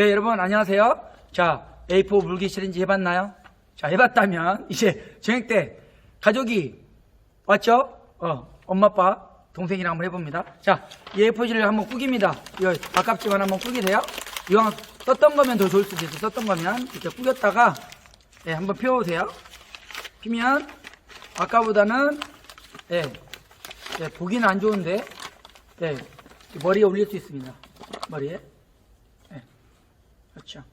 네, 여러분 안녕하세요. 자, A4 물기 시린지 해봤나요? 자, 해봤다면 이제 저녁 때 가족이 왔죠? 어, 엄마, 아빠, 동생이랑 한번 해봅니다. 자, 이 A4지를 한번 꾸깁니다. 이거 아깝지만 한번 꾸기세요. 이왕 썼던 거면 더 좋을 수도 있어. 썼던 거면 이렇게 꾸겼다가 예, 한번 펴보세요. 피면 아까보다는 예, 예, 보기는 안 좋은데 예, 머리에 올릴 수 있습니다. 머리에. 예, 그렇죠.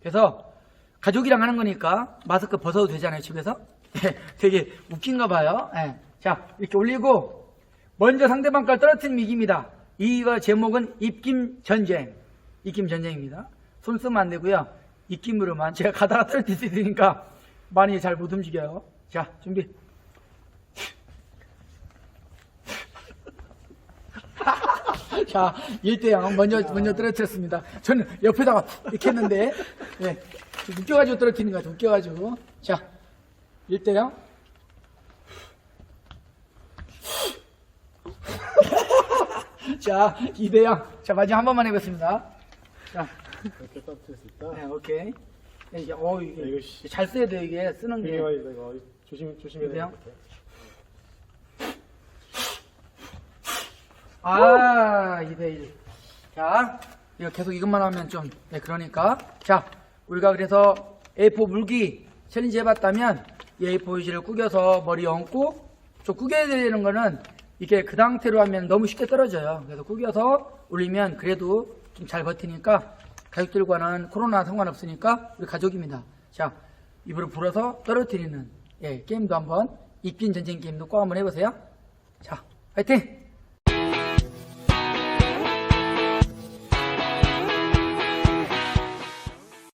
그래서 가족이랑 하는 거니까 마스크 벗어도 되잖아요, 집에서. 예, 되게 웃긴가 봐요. 예. 자, 이렇게 올리고 먼저 상대방 걸 떨어뜨리면 이깁니다. 이거 제목은 입김 전쟁. 입김 전쟁입니다. 손 쓰면 안 되고요. 입김으로만 제가 가다가 떨어뜨릴 수 있으니까 많이 잘 못 움직여요. 자, 준비. 자, 1대0 먼저, 먼저 떨어뜨렸습니다. 저는 옆에다가 이렇게 했는데, 예, 웃겨가지고 떨어뜨리는 거죠. 웃겨가지고. 자, 1대0. 자, 2대0. 자, 마지막 한 번만 해보겠습니다. 자, 이렇게 떨어뜨릴 수 있다. 네, 오케이. 네, 이게, 어, 이게 씨. 잘 써야 돼요, 이게. 쓰는 게. 이거 이거 이거 조심 조심해야 이거요? 될것 같아. 아, 2대1. 자, 이거 계속 이것만 하면 좀, 네, 그러니까. 자, 우리가 그래서 A4 물기 챌린지 해봤다면, 이 A4 유지를 구겨서 머리 얹고, 저 구겨야 되는 거는, 이게 그 상태로 하면 너무 쉽게 떨어져요. 그래서 구겨서 올리면 그래도 좀 잘 버티니까, 가족들과는 코로나 상관없으니까, 우리 가족입니다. 자, 입으로 불어서 떨어뜨리는, 예, 게임도 한번, 입긴 전쟁 게임도 꼭 한번 해보세요. 자, 화이팅!